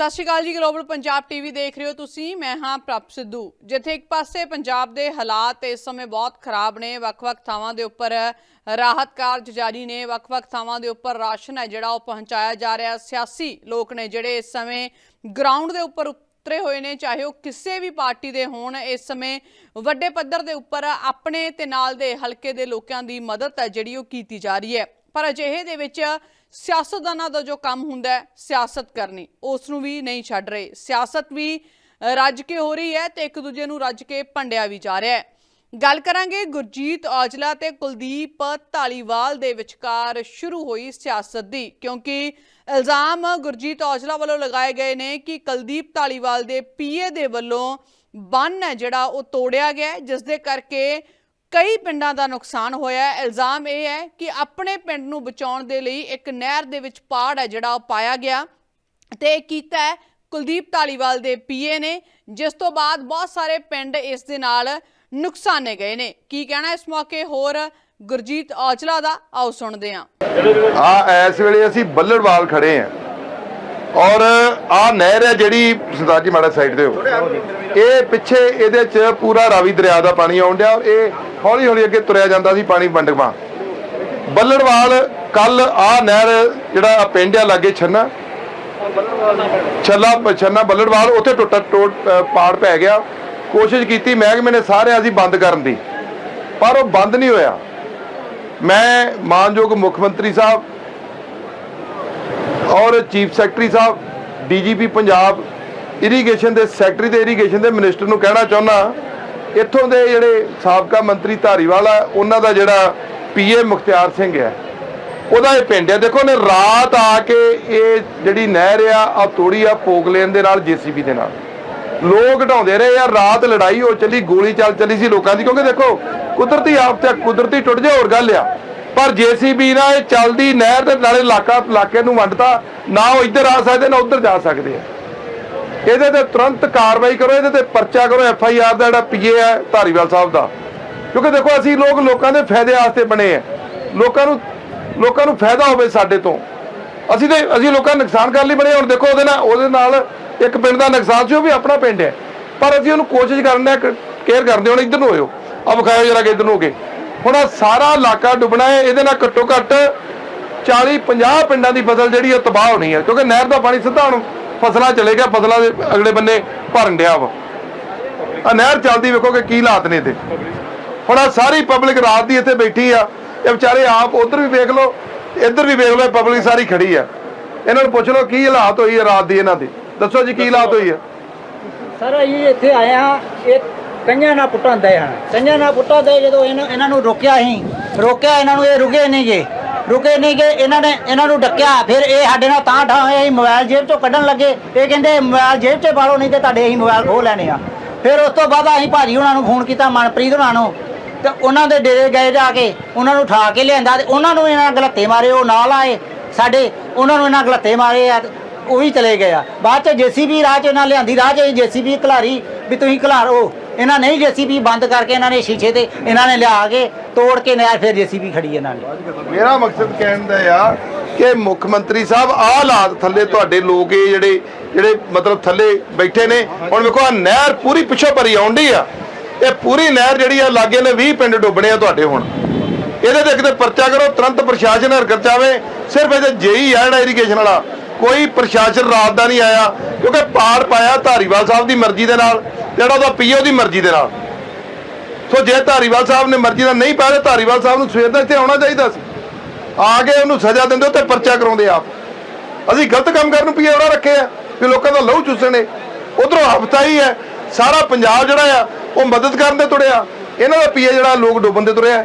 ਸਤਿ ਸ਼੍ਰੀ ਅਕਾਲ ਜੀ global Punjab TV ਦੇਖ ਰਹੇ ਹੋ ਤੁਸੀਂ। ਮੈਂ ਹਾਂ ਪ੍ਰਭ ਸਿੱਧੂ। ਜਿੱਥੇ ਇੱਕ ਪਾਸੇ ਪੰਜਾਬ ਦੇ ਹਾਲਾਤ ਇਸ ਸਮੇਂ ਬਹੁਤ ਖਰਾਬ ਨੇ, ਵੱਖ-ਵੱਖ ਥਾਵਾਂ ਦੇ ਉੱਪਰ ਰਾਹਤ ਕਾਰਜ ਜਾਰੀ ਨੇ, ਵੱਖ-ਵੱਖ ਥਾਵਾਂ ਦੇ ਉੱਪਰ ਰਾਸ਼ਨ ਹੈ ਜਿਹੜਾ ਉਹ ਪਹੁੰਚਾਇਆ ਜਾ ਰਿਹਾ। ਸਿਆਸੀ ਲੋਕ ਨੇ ਜਿਹੜੇ ਇਸ ਸਮੇਂ ਗਰਾਊਂਡ ਦੇ ਉੱਪਰ ਉਤਰੇ ਹੋਏ ਨੇ, ਚਾਹੇ ਉਹ ਕਿਸੇ ਵੀ ਪਾਰਟੀ ਦੇ ਹੋਣ, ਇਸ ਸਮੇਂ ਵੱਡੇ ਪੱਧਰ ਦੇ ਉੱਪਰ ਆਪਣੇ ਤੇ ਨਾਲ ਦੇ ਹਲਕੇ ਦੇ ਲੋਕਾਂ ਦੀ ਮਦਦ ਹੈ ਜਿਹੜੀ ਉਹ ਕੀਤੀ ਜਾ ਰਹੀ ਹੈ। ਪਰ ਅਜਿਹੇ ਦੇ ਵਿੱਚ ਸਿਆਸਤਦਾਨਾਂ ਦਾ ਜੋ ਕੰਮ ਹੁੰਦਾ ਹੈ ਸਿਆਸਤ ਕਰਨੀ। ਉਸ ਨੂੰ ਵੀ ਨਹੀਂ ਛੱਡ ਰਹੇ। ਸਿਆਸਤ ਵੀ ਰੱਜ ਕੇ ਹੋ ਰਹੀ ਹੈ ਤੇ ਇੱਕ ਦੂਜੇ ਨੂੰ ਰੱਜ ਕੇ ਭੰਡਿਆ ਵੀ ਜਾ ਰਿਹਾ ਹੈ। ਗੱਲ ਕਰਾਂਗੇ ਗੁਰਜੀਤ ਔਜਲਾ ਤੇ ਕੁਲਦੀਪ ਢਾਲੀਵਾਲ ਦੇ ਵਿਚਕਾਰ ਸ਼ੁਰੂ ਹੋਈ ਸਿਆਸਤ ਦੀ ਕਿਉਂਕਿ ਇਲਜ਼ਾਮ ਗੁਰਜੀਤ ਔਜਲਾ ਵੱਲੋਂ ਲਗਾਏ ਗਏ ਨੇ ਕਿ ਕੁਲਦੀਪ ਢਾਲੀਵਾਲ ਦੇ ਪੀਏ ਦੇ ਵੱਲੋਂ ਬੰਨ ਹੈ ਜਿਹੜਾ ਉਹ ਤੋੜਿਆ ਗਿਆ ਹੈ, ਜਿਸ ਦੇ ਕਰਕੇ ਕਈ ਪਿੰਡਾਂ ਦਾ ਨੁਕਸਾਨ ਹੋਇਆ ਹੈ। ਇਲਜ਼ਾਮ ਇਹ ਹੈ ਕਿ ਆਪਣੇ ਪਿੰਡ ਨੂੰ ਬਚਾਉਣ ਦੇ ਲਈ ਇੱਕ ਨਹਿਰ ਦੇ ਵਿੱਚ ਪਾੜ ਹੈ ਜਿਹੜਾ ਉਹ ਪਾਇਆ ਗਿਆ ਤੇ ਇਹ ਕੀਤਾ ਹੈ ਕੁਲਦੀਪ ਢਾਲੀਵਾਲ ਦੇ ਪੀਏ ਨੇ, ਜਿਸ ਤੋਂ ਬਾਅਦ ਬਹੁਤ ਸਾਰੇ ਪਿੰਡ ਇਸ ਦੇ ਨਾਲ ਨੁਕਸਾਨੇ ਗਏ ਨੇ। ਕੀ ਕਹਿਣਾ ਇਸ ਮੌਕੇ? ਹੋਰ ਗੁਰਜੀਤ ਔਜਲਾ ਦਾ, ਆਓ ਸੁਣਦੇ ਹਾਂ। ਆ ਇਸ ਵੇਲੇ ਅਸੀਂ ਬੱਲੜਵਾਲ ਖੜੇ ਆ ਔਰ ਆ ਨਹਿਰ ਹੈ ਜਿਹੜੀ ਸਰਦਾਰ ਜੀ ਮਾੜਾ ਸਾਈਡ ਤੇ ਹੋ। ਇਹ ਪਿੱਛੇ ਇਹਦੇ ਚ ਪੂਰਾ ਰਾਵੀ ਦਰਿਆ ਦਾ ਪਾਣੀ ਆਉਣ ਡਿਆ ਔਰ ਇਹ ਹੌਲੀ ਹੌਲੀ ਅੱਗੇ ਤੁਰਿਆ ਜਾਂਦਾ ਸੀ ਪਾਣੀ ਵੰਡਵਾ। ਬੱਲੜਵਾਲ ਕੱਲ ਆ ਨਹਿਰ ਜਿਹੜਾ ਪਿੰਡ ਆ ਲਾਗੇ ਛੰਨਾ, ਛੱਲਾ ਛੰਨਾ ਬੱਲੜਵਾਲ, ਉੱਥੇ ਟੁੱਟਾ ਟੋਟ ਪਾੜ ਪੈ ਗਿਆ। ਕੋਸ਼ਿਸ਼ ਕੀਤੀ, ਮਹਿਕਮੇ ਨੇ ਸਾਰੇ ਅਸੀਂ ਬੰਦ ਕਰਨ ਦੀ। ਪਰ ਉਹ ਬੰਦ ਨਹੀਂ ਹੋਇਆ। ਮੈਂ ਮਾਨਯੋਗ ਮੁੱਖ ਮੰਤਰੀ ਸਾਹਿਬ ਔਰ ਚੀਫ ਸੈਕਟਰੀ ਸਾਹਿਬ, ਡੀਜੀਪੀ ਪੰਜਾਬ ਇਰੀਗੇਸ਼ਨ ਦੇ ਸੈਕਟਰੀ ਤੇ ਇਰੀਗੇਸ਼ਨ ਦੇ ਮਿਨਿਸਟਰ ਨੂੰ ਕਹਿਣਾ ਚਾਹੁੰਦਾ ਇੱਥੋਂ ਦੇ ਜਿਹੜੇ ਸਾਬਕਾ ਮੰਤਰੀ ਧਾਰੀਵਾਲ ਆ, ਉਹਨਾਂ ਦਾ ਜਿਹੜਾ ਪੀਏ ਮੁਖਤਿਆਰ ਸਿੰਘ ਹੈ, ਉਹਦਾ ਇਹ ਪਿੰਡ ਹੈ। ਦੇਖੋ ਨੇ ਰਾਤ ਆ ਕੇ ਇਹ ਜਿਹੜੀ ਨਹਿਰ ਆ ਆ ਤੋੜੀ ਆ ਪੋਗਲੇਨ ਦੇ ਨਾਲ ਜੀਸੀਬੀ ਦੇ ਨਾਲ। ਲੋਕ ਢਾਉਂਦੇ ਰਹੇ ਆ, ਰਾਤ ਲੜਾਈ ਹੋ ਚੱਲੀ, ਗੋਲੀ ਚੱਲ ਚੱਲੀ ਸੀ ਲੋਕਾਂ ਦੀ, ਕਿਉਂਕਿ ਦੇਖੋ, ਕੁਦਰਤੀ ਆਫਤ ਆ ਕੁਦਰਤੀ ਟੁੱਟ ਜਾ ਹੋਰ ਗੱਲ ਆ। ਪਰ ਜੀਸੀਬੀ ਨਾਲ ਇਹ ਚੱਲਦੀ ਨਹਿਰ ਦੇ ਨਾਲੇ ਇਲਾਕਾ ਇਲਾਕੇ ਨੂੰ ਵੰਡਤਾ, ਨਾ ਉਹ ਇੱਧਰ ਆ ਸਕਦੇ, ਨਾ ਉੱਧਰ ਜਾ ਸਕਦੇ ਆ। ਇਹਦੇ ਤੇ ਤੁਰੰਤ ਕਾਰਵਾਈ ਕਰੋ, ਇਹਦੇ ਤੇ ਪਰਚਾ ਕਰੋ, ਐਫ ਆਈ ਆਰ ਦਾ ਜਿਹੜਾ ਪੀਏ ਹੈ, ਧਾਰੀਵਾਲ ਸਾਹਿਬ ਦਾ। ਕਿਉਂਕਿ ਦੇਖੋ, ਅਸੀਂ ਲੋਕ ਲੋਕਾਂ ਦੇ ਫਾਇਦੇ ਵਾਸਤੇ ਬਣੇ ਆ। ਲੋਕਾਂ ਨੂੰ ਲੋਕਾਂ ਨੂੰ ਫਾਇਦਾ ਹੋਵੇ ਸਾਡੇ ਤੋਂ। ਅਸੀਂ ਤੇ ਅਸੀਂ ਲੋਕਾਂ ਦਾ ਨੁਕਸਾਨ ਕਰਨ ਲਈ ਬਣੇ ਹੁਣ ਦੇਖੋ, ਉਹਦੇ ਨਾਲ ਉਹਦੇ ਨਾਲ ਇੱਕ ਪਿੰਡ ਦਾ ਨੁਕਸਾਨ ਸੀ, ਉਹ ਵੀ ਆਪਣਾ ਪਿੰਡ ਹੈ। ਪਰ ਅਸੀਂ ਉਹਨੂੰ ਕੋਸ਼ਿਸ਼ ਕਰਨੇ ਕੇਅਰ ਕਰਦੇ ਹੁਣ ਇੱਧਰ ਨੂੰ ਹੋਇਓ। ਆ ਵਿਖਾਇਓ ਜਰਾ ਕਿ ਇੱਧਰ ਨੂੰ ਹੋ ਕੇ। ਹੁਣ ਆਹ ਸਾਰਾ ਇਲਾਕਾ ਡੁੱਬਣਾ ਹੈ, ਇਹਦੇ ਨਾਲ ਘੱਟੋ ਘੱਟ 40 50 ਪਿੰਡਾਂ ਦੀ ਫਸਲ ਜਿਹੜੀ ਉਹ ਤਬਾਹ ਹੋਣੀ ਹੈ, ਕਿਉਂਕਿ ਨਹਿਰ ਦਾ ਪਾਣੀ ਸਿੱਧਾ ਹੁਣ ਫਸਲਾਂ ਚਲੇ ਗਿਆ, ਫਸਲਾਂ ਦੇ ਅਗਲੇ ਬੰਨੇ ਭਰਨ ਡਿਆ ਵਾ। ਆ ਨਹਿਰ ਚੱਲਦੀ ਵੇਖੋ ਕਿ ਕੀ ਹਾਲਾਤ ਨੇ ਇੱਥੇ ਹੁਣ ਆ ਸਾਰੀ ਪਬਲਿਕ ਰਾਤ ਦੀ ਇੱਥੇ ਬੈਠੀ ਆ, ਇਹ ਵਿਚਾਰੇ ਆਪ ਉਧਰ ਵੀ ਵੇਖ ਲਓ, ਇੱਧਰ ਵੀ ਵੇਖ ਲਓ ਪਬਲਿਕ ਸਾਰੀ ਖੜੀ ਆ। ਇਹਨਾਂ ਨੂੰ ਪੁੱਛ ਲਓ ਕੀ ਹਾਲਾਤ ਹੋਈ ਹੈ ਰਾਤ ਦੀ ਇਹਨਾਂ ਦੀ। ਦੱਸੋ ਜੀ ਕੀ ਹਾਲਾਤ ਹੋਈ ਹੈ ਸਰ, ਅਸੀਂ ਇੱਥੇ ਆਏ ਆ ਇਹ ਕੰਨਾਂ ਨਾਲ ਪੁੱਟਾਂ ਦੇ ਹਨ ਕੰਨਾਂ ਨਾਲ ਪੁੱਟਾਂ ਦੇ ਜਦੋਂ ਇਹਨਾਂ ਇਹਨਾਂ ਨੂੰ ਰੋਕਿਆ ਅਸੀਂ, ਰੋਕਿਆ ਇਹਨਾਂ ਨੂੰ ਇਹ ਰੁਕੇ ਨਹੀਂ ਗਏ ਰੁਕੇ ਨਹੀਂ ਗਏ ਇਹਨਾਂ ਨੇ, ਇਹਨਾਂ ਨੂੰ ਡੱਕਿਆ, ਫਿਰ ਇਹ ਸਾਡੇ ਨਾਲ ਤਾਂ ਠਾਂ ਹੋਇਆ ਅਸੀਂ ਮੋਬਾਈਲ ਜੇਬ ਚੋਂ ਕੱਢਣ ਲੱਗੇ, ਇਹ ਕਹਿੰਦੇ ਮੋਬਾਈਲ ਜੇਬ 'ਚ ਪਾ ਲਓ ਨਹੀਂ ਤੇ ਤੁਹਾਡੇ ਅਸੀਂ ਮੋਬਾਈਲ ਖੋਹ ਲੈਣੇ ਆ। ਫਿਰ ਉਸ ਤੋਂ ਬਾਅਦ ਅਸੀਂ ਭਾਜੀ ਉਹਨਾਂ ਨੂੰ ਫੋਨ ਕੀਤਾ, ਮਨਪ੍ਰੀਤ ਉਹਨਾਂ ਨੂੰ, ਤੇ ਉਹਨਾਂ ਦੇ ਡੇਰੇ ਗਏ ਜਾ ਕੇ, ਉਹਨਾਂ ਨੂੰ ਠਾ ਕੇ ਲਿਆਂਦਾ ਤੇ ਉਹਨਾਂ ਨੂੰ ਇਹਨਾਂ ਗਲੱਤੇ ਮਾਰੇ, ਉਹ ਨਾਲ ਆਏ, ਸਾਡੇ, ਉਹਨਾਂ ਨੂੰ ਇਹਨਾਂ ਗਲੱਤੇ ਮਾਰੇ ਆ, ਉਹ ਵੀ ਚਲੇ ਗਏ ਆ। ਬਾਅਦ ਚ ਜੀਸੀਬੀ ਰਾਹ ਚ ਇਹਨਾਂ ਲਿਆਂਦੀ, ਰਾਹ ਚ ਜੀਸੀਬੀ ਖਲਾਰੀ ਵੀ ਤੁਸੀਂ ਖਲਾਰੋ ਇਹਨਾਂ ਨਹੀਂ ਜੀਸੀਬੀ ਬੰਦ ਕਰਕੇ ਇਹਨਾਂ ਨੇ ਸ਼ੀਸ਼ੇ ਤੇ ਇਹਨਾਂ ਨੇ ਲਿਆ ਕੇ ਤੋੜ ਕੇ ਨਹਿਰ ਫਿਰ ਜੀਸੀਬੀ ਖੜੀ ਇਹਨਾਂ ਨੇ। ਮੇਰਾ ਮਕਸਦ ਕਹਿਣ ਦਾ ਆ ਕਿ ਮੁੱਖ ਮੰਤਰੀ ਸਾਹਿਬ, ਆਹ ਹਾਲਾਤ ਥੱਲੇ ਤੁਹਾਡੇ ਲੋਕ ਇਹ ਜਿਹੜੇ ਜਿਹੜੇ ਮਤਲਬ ਥੱਲੇ ਬੈਠੇ ਨੇ, ਹੁਣ ਵੇਖੋ ਆ ਨਹਿਰ ਪੂਰੀ ਪਿੱਛੋਂ ਭਰੀ ਆਉਂਦੀ ਆ। ਇਹ ਪੂਰੀ ਨਹਿਰ ਜਿਹੜੀ ਆ, ਲਾਗੇ ਨੇ 20 ਪਿੰਡ ਡੁੱਬਣੇ ਆ ਤੁਹਾਡੇ ਹੁਣ। ਇਹਦੇ ਤੇ ਕਿਤੇ ਪਰਚਾ ਕਰੋ, ਤੁਰੰਤ ਪ੍ਰਸ਼ਾਸਨ ਹਰਕਤ ਚਾਵੇ ਸਿਰਫ ਇਹਦੇ ਜੇਈ ਆ ਜਿਹੜਾ ਇਰੀਗੇਸ਼ਨ ਵਾਲਾ। ਕੋਈ ਪ੍ਰਸ਼ਾਸਨ ਰਾਤ ਦਾ ਨਹੀਂ ਆਇਆ, ਕਿਉਂਕਿ ਪਾੜ ਪਾਇਆ ਧਾਰੀਵਾਲ ਸਾਹਿਬ ਦੀ ਮਰਜ਼ੀ ਦੇ ਨਾਲ। ਜਿਹੜਾ ਉਹਦਾ ਪੀਓ ਦੀ ਮਰਜ਼ੀ ਦੇ ਨਾਲ। ਸੋ ਜੇ ਧਾਰੀਵਾਲ ਸਾਹਿਬ ਨੇ ਮਰਜ਼ੀ ਨਾਲ ਨਹੀਂ ਪਾਇਆ ਤਾਂ ਧਾਰੀਵਾਲ ਸਾਹਿਬ ਨੂੰ ਸਵੇਰ ਦਾ ਇੱਥੇ ਆਉਣਾ ਚਾਹੀਦਾ ਸੀ। ਆ ਕੇ ਉਹਨੂੰ ਸਜ਼ਾ ਦਿੰਦੇ ਉੱਤੇ ਪਰਚਾ ਕਰਾਉਂਦੇ ਆਪ। ਅਸੀਂ ਗਲਤ ਕੰਮ ਕਰਨ ਨੂੰ ਪੀਏ ਉਹਨਾਂ ਰੱਖੇ ਆ ਕਿ ਲੋਕਾਂ ਦਾ ਲਹੂ ਚੂਸਣੇ ਉਧਰੋਂ ਹਫਤਾ ਹੀ ਹੈ, ਸਾਰਾ ਪੰਜਾਬ ਜਿਹੜਾ ਆ, ਉਹ ਮਦਦ ਕਰਨ ਦੇ ਤੁਰਿਆ। ਇਹਨਾਂ ਦਾ ਪੀਏ ਜਿਹੜਾ ਲੋਕ ਡੁੱਬਣ ਦੇ ਤੁਰਿਆ।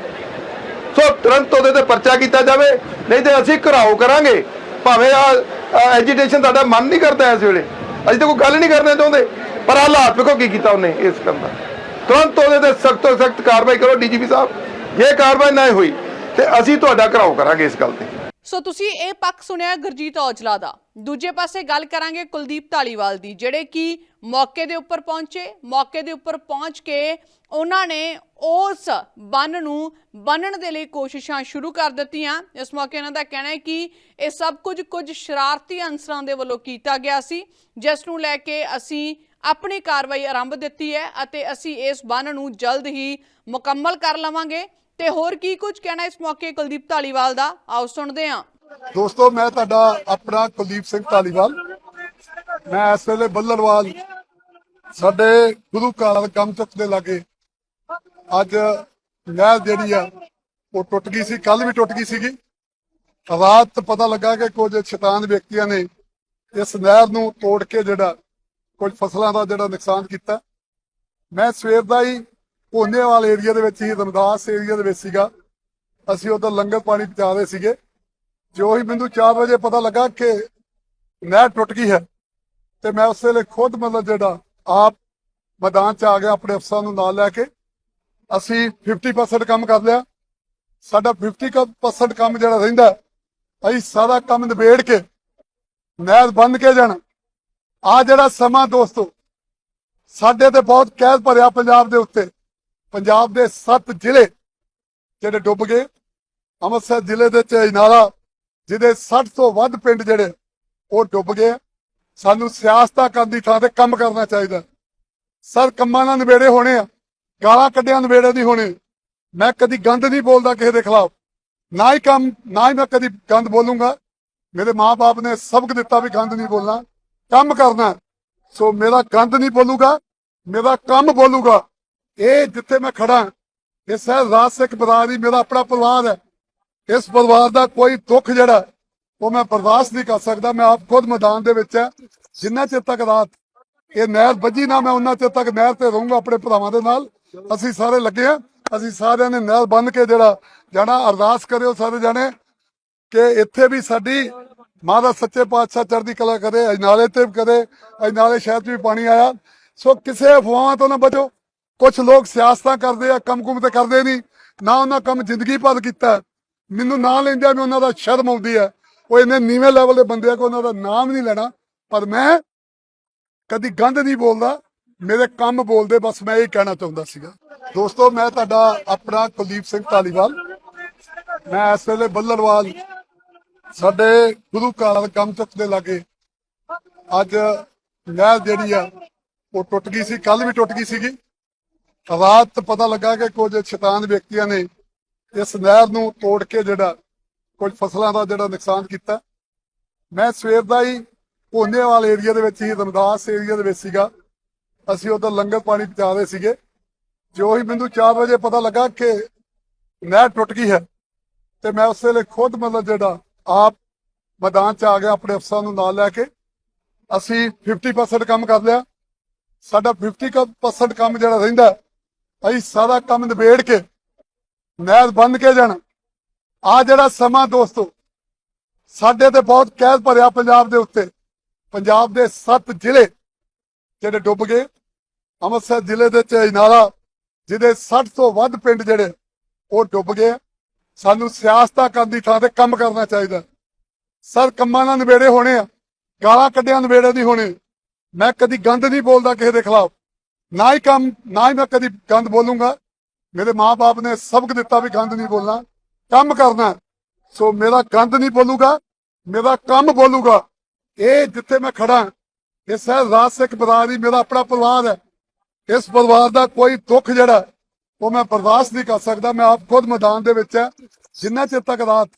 ਸੋ ਤੁਰੰਤ ਉਹਦੇ ਤੇ ਪਰਚਾ ਕੀਤਾ ਜਾਵੇ, ਨਹੀਂ ਤੇ ਅਸੀਂ ਘਰਾਓ ਕਰਾਂਗੇ। ਭਾਵੇਂ ਆ ਐਜੀਟੇਸ਼ਨ ਤੁਹਾਡਾ ਮਨ ਨਹੀਂ ਕਰਦਾ ਇਸ ਵੇਲੇ। ਅਸੀਂ ਤਾਂ ਕੋਈ ਗੱਲ ਨਹੀਂ ਕਰਨਾ ਚਾਹੁੰਦੇ। ਪਰ ਹਾਲਾਤ ਵੇਖੋ ਕੀ ਕੀਤਾ ਉਹਨੇ ਇਸ ਕੰਮ ਦਾ? ਤੁਰੰਤ ਉਹਦੇ ਤੇ ਸਖਤ ਤੋਂ ਸਖਤ ਕਾਰਵਾਈ ਕਰੋ ਡੀਜੀਪੀ ਸਾਹਿਬ। ਜੇ ਕਾਰਵਾਈ ਨਾ ਹੋਈ, ਤੇ ਅਸੀਂ ਤੁਹਾਡਾ ਘਰਾਓ ਕਰਾਂਗੇ ਇਸ ਗੱਲ ਤੇ। ਸੋ ਤੁਸੀਂ ਇਹ ਪੱਖ ਸੁਣਿਆ ਗੁਰਜੀਤ ਔਜਲਾ ਦਾ। ਦੂਜੇ ਪਾਸੇ ਗੱਲ ਕਰਾਂਗੇ ਕੁਲਦੀਪ ਢਾਲੀਵਾਲ ਦੀ, ਜਿਹੜੇ ਕਿ ਮੌਕੇ ਦੇ ਉੱਪਰ ਪਹੁੰਚੇ, ਮੌਕੇ ਦੇ ਉੱਪਰ ਪਹੁੰਚ ਕੇ ਉਹਨਾਂ ਨੇ ਉਸ ਬੰਨ ਨੂੰ ਬੰਨਣ ਦੇ ਲਈ ਕੋਸ਼ਿਸ਼ਾਂ ਸ਼ੁਰੂ ਕਰ ਦਿੱਤੀਆਂ। ਇਸ ਮੌਕੇ ਇਹਨਾਂ ਦਾ ਕਹਿਣਾ ਹੈ ਕਿ ਇਹ ਸਭ ਕੁਝ ਕੁਝ ਸ਼ਰਾਰਤੀ ਅਨਸਰਾਂ ਦੇ ਵੱਲੋਂ ਕੀਤਾ ਗਿਆ ਸੀ। ਜਿਸ ਨੂੰ ਲੈ ਕੇ ਅਸੀਂ ਆਪਣੀ ਕਾਰਵਾਈ ਆਰੰਭ ਦਿੱਤੀ ਹੈ ਅਤੇ ਅਸੀਂ ਇਸ ਬੰਨ ਨੂੰ ਜਲਦ ਹੀ ਮੁਕੰਮਲ ਕਰ ਲਵਾਂਗੇ। ਤੇ ਹੋਰ ਕੀ ਕੁਝ ਕਹਿਣਾ ਇਸ ਮੌਕੇ ਕੁਲਦੀਪ ਢਾਲੀਵਾਲ ਦਾ? ਆਓ ਸੁਣਦੇ ਹਾਂ। ਦੋਸਤੋ, ਮੈਂ ਤੁਹਾਡਾ ਆਪਣਾ ਕੁਲਦੀਪ ਸਿੰਘ ਧਾਲੀਵਾਲ। ਮੈਂ ਇਸ ਵੇਲੇ ਬੱਲਰਵਾਲ ਸਾਡੇ ਗੁਰੂ ਘਰ ਕਮਚਕ ਦੇ ਲਾਗੇ। ਅੱਜ ਨਹਿਰ ਜਿਹੜੀ ਆ, ਉਹ ਟੁੱਟ ਗਈ ਸੀ ਕੱਲ ਵੀ ਟੁੱਟ ਗਈ ਸੀਗੀ। ਰਾਤ ਪਤਾ ਲੱਗਾ ਕਿ ਕੁਝ ਸ਼ੈਤਾਨ ਵਿਅਕਤੀਆਂ ਨੇ ਇਸ ਨਹਿਰ ਨੂੰ ਤੋੜ ਕੇ ਜਿਹੜਾ ਕੁਝ ਫਸਲਾਂ ਦਾ ਜਿਹੜਾ ਨੁਕਸਾਨ ਕੀਤਾ। ਮੈਂ ਸਵੇਰ ਦਾ ਹੀ ਕੋਨੇਵਾਲ ਏਰੀਆ ਦੇ ਵਿੱਚ ਹੀ, ਰਮਦਾਸ ਏਰੀਆ ਦੇ ਵਿੱਚ ਸੀਗਾ। ਅਸੀਂ ਉਧਰ ਲੰਗਰ ਪਾਣੀ ਪਹੁੰਚਾ ਰਹੇ ਸੀਗੇ। ਜੋ ਹੀ ਮੈਨੂੰ 4 ਵਜੇ ਪਤਾ ਲੱਗਾ ਕਿ ਨਹਿਰ ਟੁੱਟ ਗਈ ਹੈ, ਤੇ ਮੈਂ ਉਸ ਵੇਲੇ ਖੁਦ ਮਤਲਬ ਜਿਹੜਾ ਆਪ ਮੈਦਾਨ ਚ ਆ ਗਿਆ, ਆਪਣੇ ਅਫਸਰਾਂ ਨੂੰ ਨਾਲ ਲੈ ਕੇ। ਅਸੀਂ 50% ਕੰਮ ਕਰ ਲਿਆ। ਸਾਡਾ 50% ਕੰਮ ਜਿਹੜਾ ਰਹਿੰਦਾ ਅਸੀਂ ਸਾਰਾ ਕੰਮ ਨਿਬੇੜ ਕੇ ਨਹਿਰ ਬੰਦ ਕੇ ਜਾਣਾ। ਆ ਜਿਹੜਾ ਸਮਾਂ ਦੋਸਤੋ, ਸਾਡੇ ਤੇ ਬਹੁਤ ਕਹਿਰ ਭਰਿਆ ਪੰਜਾਬ ਦੇ ਉੱਤੇ। ਪੰਜਾਬ ਦੇ 7 ਜ਼ਿਲ੍ਹੇ ਜਿਹੜੇ ਡੁੱਬ ਗਏ। ਅੰਮ੍ਰਿਤਸਰ ਜ਼ਿਲ੍ਹੇ ਦੇ ਚ ਜਿਹਦੇ 60 ਤੋਂ ਵੱਧ ਪਿੰਡ ਜਿਹੜੇ, ਉਹ ਡੁੱਬ ਗਏ। ਸਾਨੂੰ ਸਿਆਸਤਾਂ ਕਰਨ ਦੀ ਥਾਂ ਤੇ ਕੰਮ ਕਰਨਾ ਚਾਹੀਦਾ। ਸਰ, ਕੰਮਾਂ ਨਾਲ ਨਵੇੜੇ ਹੋਣੇ ਆ। ਗਾਲਾਂ ਕੱਢਿਆ ਨਵੇੜੇ ਨਹੀਂ ਹੋਣੇ। ਮੈਂ ਕਦੀ ਗੰਦ ਨਹੀਂ ਬੋਲਦਾ ਕਿਸੇ ਦੇ ਖਿਲਾਫ। ਨਾ ਹੀ ਕੰਮ, ਨਾ ਹੀ ਮੈਂ ਕਦੀ ਗੰਦ ਬੋਲੂੰਗਾ। ਮੇਰੇ ਮਾਪੇ ਨੇ ਸਬਕ ਦਿੱਤਾ ਵੀ ਗੰਦ ਨਹੀਂ ਬੋਲਣਾ। ਕੰਮ ਕਰਨਾ ਸੋ ਮੇਰਾ ਕੰਧ ਨਹੀਂ ਬੋਲੂਗਾ ਮੇਰਾ ਕੰਮ ਬੋਲੂਗਾ। ਇਹ ਜਿੱਥੇ ਮੈਂ ਖੜਾ ਹਾਂ, ਇਹ ਸਹਿ ਰਾਜ ਸਿੱਖ ਬਰਾਦਰੀ ਮੇਰਾ ਆਪਣਾ ਪਰਿਵਾਰ ਹੈ। ਇਸ ਪਰਿਵਾਰ ਦਾ ਕੋਈ ਦੁੱਖ ਜਿਹੜਾ ਉਹ ਮੈਂ ਬਰਦਾਸ਼ਤ ਨਹੀਂ ਕਰ ਸਕਦਾ। ਮੈਂ ਆਪ ਖੁਦ ਮੈਦਾਨ ਦੇ ਵਿੱਚ ਹੈ। ਜਿੰਨਾ ਚਿਰ ਤੱਕ ਰਾਤ ਇਹ ਨਹਿਰ ਵੱਜੀ ਨਾ ਮੈਂ ਉਹਨਾਂ ਚਿਰ ਤੱਕ ਨਹਿਰ ਤੇ ਰਹੂੰਗਾ ਆਪਣੇ ਭਰਾਵਾਂ ਦੇ ਨਾਲ। ਅਸੀਂ ਸਾਰੇ ਲੱਗੇ ਆ ਅਸੀਂ ਸਾਰਿਆਂ ਨੇ ਨਹਿਰ ਬੰਨ ਕੇ ਜਿਹੜਾ ਜਾਣਾ ਅਰਦਾਸ ਕਰਿਓ ਸਾਰੇ ਜਾਣੇ ਕਿ ਇੱਥੇ ਵੀ ਸਾਡੀ ਮਹਾਰਾਜ ਸੱਚੇ ਪਾਤਸ਼ਾਹ ਚੜ੍ਹਦੀ ਕਲਾ ਕਰੇ ਅਜਨਾਲੇ ਤੇ ਵੀ ਕਰੇ ਅਜਨਾਲੇ ਸ਼ਹਿਰ 'ਚ ਵੀ ਪਾਣੀ ਆਇਆ। ਸੋ ਕਿਸੇ ਅਫਵਾਹਾਂ ਤੋਂ ਨਾ ਬਚੋ। ਕੁਝ ਲੋਕ ਸਿਆਸਤਾਂ ਕਰਦੇ ਆ ਕੰਮ ਕੁਮ ਤੇ ਕਰਦੇ ਨਹੀਂ। ਨਾ ਉਹਨਾਂ ਕੰਮ ਜ਼ਿੰਦਗੀ ਭਰ ਕੀਤਾ। ਮੈਨੂੰ ਨਾਂ ਲੈਂਦਿਆਂ ਵੀ ਉਹਨਾਂ ਦਾ ਸ਼ਰਮ ਆਉਂਦੀ ਹੈ। ਉਹ ਇੰਨੇ ਨੀਵੇਂ ਲੈਵਲ ਦੇ ਬੰਦੇ ਆ ਕਿ ਉਹਨਾਂ ਦਾ ਨਾਮ ਨਹੀਂ ਲੈਣਾ। ਪਰ ਮੈਂ ਕਦੀ ਗੰਦ ਨਹੀਂ ਬੋਲਦਾ। ਮੇਰੇ ਕੰਮ ਬੋਲਦੇ, ਬਸ ਮੈਂ ਇਹ ਕਹਿਣਾ ਚਾਹੁੰਦਾ ਸੀਗਾ। ਦੋਸਤੋ, ਮੈਂ ਤੁਹਾਡਾ ਆਪਣਾ ਕੁਲਦੀਪ ਸਿੰਘ ਧਾਲੀਵਾਲ ਮੈਂ ਇਸ ਵੇਲੇ ਬੱਲਰਵਾਲ ਸਾਡੇ ਗੁਰੂ ਘਰ ਕਮਚਕ ਦੇ ਲਾਗੇ ਅੱਜ ਨਹਿਰ ਜਿਹੜੀ ਆ, ਉਹ ਟੁੱਟ ਗਈ ਸੀ ਕੱਲ ਵੀ ਟੁੱਟ ਗਈ ਸੀਗੀ। ਰਾਤ ਪਤਾ ਲੱਗਾ ਕਿ ਕੁਝ ਸ਼ੈਤਾਨ ਵਿਅਕਤੀਆਂ ਨੇ ਇਸ ਨਹਿਰ ਨੂੰ ਤੋੜ ਕੇ ਜਿਹੜਾ ਕੁਝ ਫਸਲਾਂ ਦਾ ਜਿਹੜਾ ਨੁਕਸਾਨ ਕੀਤਾ। ਮੈਂ ਸਵੇਰ ਦਾ ਹੀ ਕੋਨੇਵਾਲ ਏਰੀਆ ਦੇ ਵਿੱਚ ਹੀ, ਰਮਦਾਸ ਏਰੀਆ ਦੇ ਵਿੱਚ ਸੀਗਾ। ਅਸੀਂ ਉਧਰ ਲੰਗਰ ਪਾਣੀ ਪਹੁੰਚਾ ਰਹੇ ਸੀਗੇ। ਜੋ ਹੀ ਮੈਨੂੰ 4 ਵਜੇ ਪਤਾ ਲੱਗਾ ਕਿ ਨਹਿਰ ਟੁੱਟ ਗਈ ਹੈ, ਤੇ ਮੈਂ ਉਸ ਵੇਲੇ ਖੁਦ ਮਤਲਬ ਜਿਹੜਾ ਆਪ ਮੈਦਾਨ ਚ ਆ ਗਿਆ ਆਪਣੇ ਅਫਸਰਾਂ ਨੂੰ ਨਾਲ ਲੈ ਕੇ ਅਸੀਂ 50% ਕੰਮ ਕਰ ਲਿਆ। ਸਾਡਾ 50% ਕੰਮ ਜਿਹੜਾ ਰਹਿੰਦਾ, ਅਸੀਂ ਸਾਰਾ ਕੰਮ ਨਿਬੇੜ ਕੇ ਨਹਿਰ ਬੰਦ ਕੇ ਜਾਣਾ। ਆ ਜਿਹੜਾ ਸਮਾਂ ਦੋਸਤੋ, ਸਾਡੇ ਤੇ ਬਹੁਤ ਕਹਿਰ ਭਰਿਆ ਪੰਜਾਬ ਦੇ ਉੱਤੇ। ਪੰਜਾਬ ਦੇ 7 ਜ਼ਿਲ੍ਹੇ ਜਿਹੜੇ ਡੁੱਬ ਗਏ। ਅੰਮ੍ਰਿਤਸਰ ਜ਼ਿਲ੍ਹੇ ਦੇ ਚ ਨਾਲਾ, ਜਿਹਦੇ 60 ਤੋਂ ਵੱਧ ਪਿੰਡ ਜਿਹੜੇ, ਉਹ ਡੁੱਬ ਗਏ। ਸਾਨੂੰ ਸਿਆਸਤਾਂ ਕਰਨ ਦੀ ਥਾਂ ਤੇ ਕੰਮ ਕਰਨਾ ਚਾਹੀਦਾ। ਸਰ, ਕੰਮਾਂ ਨਾਲ ਨਵੇੜੇ ਹੋਣੇ ਆ। ਗਾਲਾਂ ਕੱਢਿਆ ਨਵੇੜੇ ਨਹੀਂ ਹੋਣੇ। ਮੈਂ ਕਦੀ ਗੰਦ ਨਹੀਂ ਬੋਲਦਾ ਕਿਸੇ ਦੇ ਖਿਲਾਫ। ਨਾ ਹੀ ਕੰਮ, ਨਾ ਹੀ ਮੈਂ ਕਦੀ ਗੰਦ ਬੋਲੂੰਗਾ। ਮੇਰੇ ਮਾਪੇ ਨੇ ਸਬਕ ਦਿੱਤਾ ਵੀ ਗੰਦ ਨਹੀਂ ਬੋਲਣਾ। ਕੰਮ ਕਰਨਾ। ਸੋ ਮੇਰਾ ਗੰਦ ਨਹੀਂ ਬੋਲੂਗਾ, ਮੇਰਾ ਕੰਮ ਬੋਲੂਗਾ। ਇਹ ਜਿੱਥੇ ਮੈਂ ਖੜਾ ਇਹ ਸਹਿ ਰਾਜ ਸਿੱਖ ਬਰਾਦਰੀ, ਮੇਰਾ ਆਪਣਾ ਪਰਿਵਾਰ ਹੈ। ਇਸ ਪਰਿਵਾਰ ਦਾ ਕੋਈ ਦੁੱਖ ਜਿਹੜਾ ਉਹ ਮੈਂ ਬਰਦਾਸ਼ਤ ਨਹੀਂ ਕਰ ਸਕਦਾ, ਮੈਂ ਆਪ ਖੁਦ ਮੈਦਾਨ ਦੇ ਵਿੱਚ ਹੈ। ਜਿੰਨਾ ਚਿਰ ਤੱਕ ਰਾਤ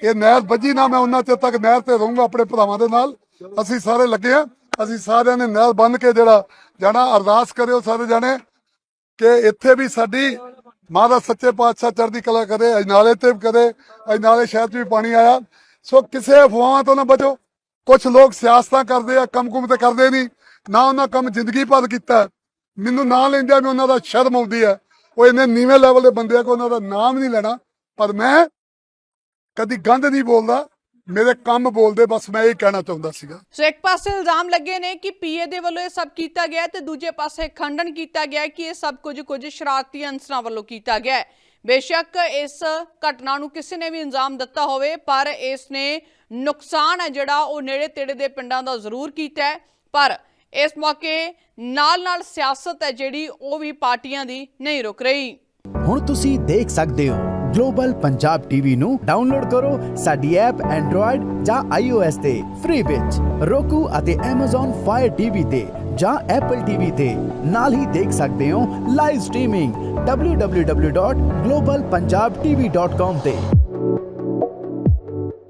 ਇਹ ਨਹਿਰ ਵੱਜੀ ਨਾ, ਮੈਂ ਉਹਨਾਂ ਚਿਰ ਤੱਕ ਨਹਿਰ ਤੇ ਰਹੂੰਗਾ ਆਪਣੇ ਭਰਾਵਾਂ ਦੇ ਨਾਲ। ਅਸੀਂ ਸਾਰੇ ਲੱਗੇ ਆ ਅਸੀਂ ਸਾਰਿਆਂ ਨੇ ਨਹਿਰ ਬੰਨ ਕੇ ਜਿਹੜਾ ਜਾਣਾ, ਅਰਦਾਸ ਕਰਿਓ ਸਾਰੇ ਜਾਣੇ ਕਿ ਇੱਥੇ ਵੀ ਸਾਡੀ ਮਾਤਾ ਸੱਚੇ ਪਾਤਸ਼ਾਹ ਚੜ੍ਹਦੀ ਕਲਾ ਕਰੇ ਅਜਨਾਲੇ ਤੇ ਵੀ ਕਰੇ ਅਜਨਾਲੇ ਸ਼ਹਿਰ 'ਚ ਵੀ ਪਾਣੀ ਆਇਆ। ਸੋ ਕਿਸੇ ਅਫਵਾਹਾਂ ਤੋਂ ਨਾ ਬਚੋ। ਕੁਝ ਲੋਕ ਸਿਆਸਤਾਂ ਕਰਦੇ ਆ ਕੰਮ ਕੁਮ ਤੇ ਕਰਦੇ ਨਹੀਂ। ਨਾ ਉਹਨਾਂ ਕੰਮ ਜ਼ਿੰਦਗੀ ਭਰ ਕੀਤਾ। ਮੈਨੂੰ ਨਾਂ ਲੈਂਦਿਆਂ ਵੀ ਉਹਨਾਂ ਦਾ ਸ਼ਰਮ ਆਉਂਦੀ ਹੈ ਉਹ ਇੰਨੇ ਨੀਵੇਂ ਲੈਵਲ ਦੇ ਬੰਦੇ ਆ ਉਹਨਾਂ ਦਾ ਨਾਮ ਨਹੀਂ ਲੈਣਾ। ਪਰ ਮੈਂ ਕਦੀ ਗੰਦ ਨਹੀਂ ਬੋਲਦਾ, ਮੇਰੇ ਕੰਮ ਬੋਲਦੇ, ਬਸ ਮੈਂ ਇਹ ਕਹਿਣਾ ਚਾਹੁੰਦਾ ਸੀਗਾ। ਸੋ ਇੱਕ ਪਾਸੇ ਇਲਜ਼ਾਮ ਲੱਗੇ ਨੇ ਕਿ ਪੀਏ ਦੇ ਵੱਲੋਂ ਇਹ ਸਭ ਕੀਤਾ ਗਿਆ ਤੇ ਦੂਜੇ ਪਾਸੇ ਖੰਡਨ ਕੀਤਾ ਗਿਆ ਕਿ ਇਹ ਸਭ ਕੁਝ ਕੁਝ ਸ਼ਰਾਰਤੀ ਅੰਸਰਾਂ ਵੱਲੋਂ ਕੀਤਾ ਗਿਆ ਹੈ। ਬੇਸ਼ੱਕ ਇਸ ਘਟਨਾ ਨੂੰ ਕਿਸੇ ਨੇ ਵੀ ਅੰਜਾਮ ਦਿੱਤਾ ਹੋਵੇ, ਪਰ ਇਸ ਨੇ ਨੁਕਸਾਨ ਹੈ ਜਿਹੜਾ ਉਹ ਨੇੜੇ ਤੇੜੇ ਦੇ ਪਿੰਡਾਂ ਦਾ ਜ਼ਰੂਰ ਕੀਤਾ ਹੈ। ਪਰ ਇਸ ਮੌਕੇ ਨਾਲ-ਨਾਲ ਸਿਆਸਤ ਹੈ ਜਿਹੜੀ ਉਹ ਵੀ ਪਾਰਟੀਆਂ ਦੀ ਨਹੀਂ ਰੁਕ ਰਹੀ। ਹੁਣ ਤੁਸੀਂ ਦੇਖ ਸਕਦੇ ਹੋ, ਗਲੋਬਲ ਪੰਜਾਬ ਟੀਵੀ ਨੂੰ ਡਾਊਨਲੋਡ ਕਰੋ ਸਾਡੀ ਐਪ ਐਂਡਰੋਇਡ ਜਾਂ iOS ਤੇ, ਫ੍ਰੀ ਵਿੱਚ। roku ਅਤੇ Amazon Fire TV ਤੇ ਜਾਂ Apple TV ਤੇ ਨਾਲ ਹੀ ਦੇਖ ਸਕਦੇ ਹੋ ਲਾਈਵ ਸਟ੍ਰੀਮਿੰਗ www.globalpunjabtv.com ਤੇ।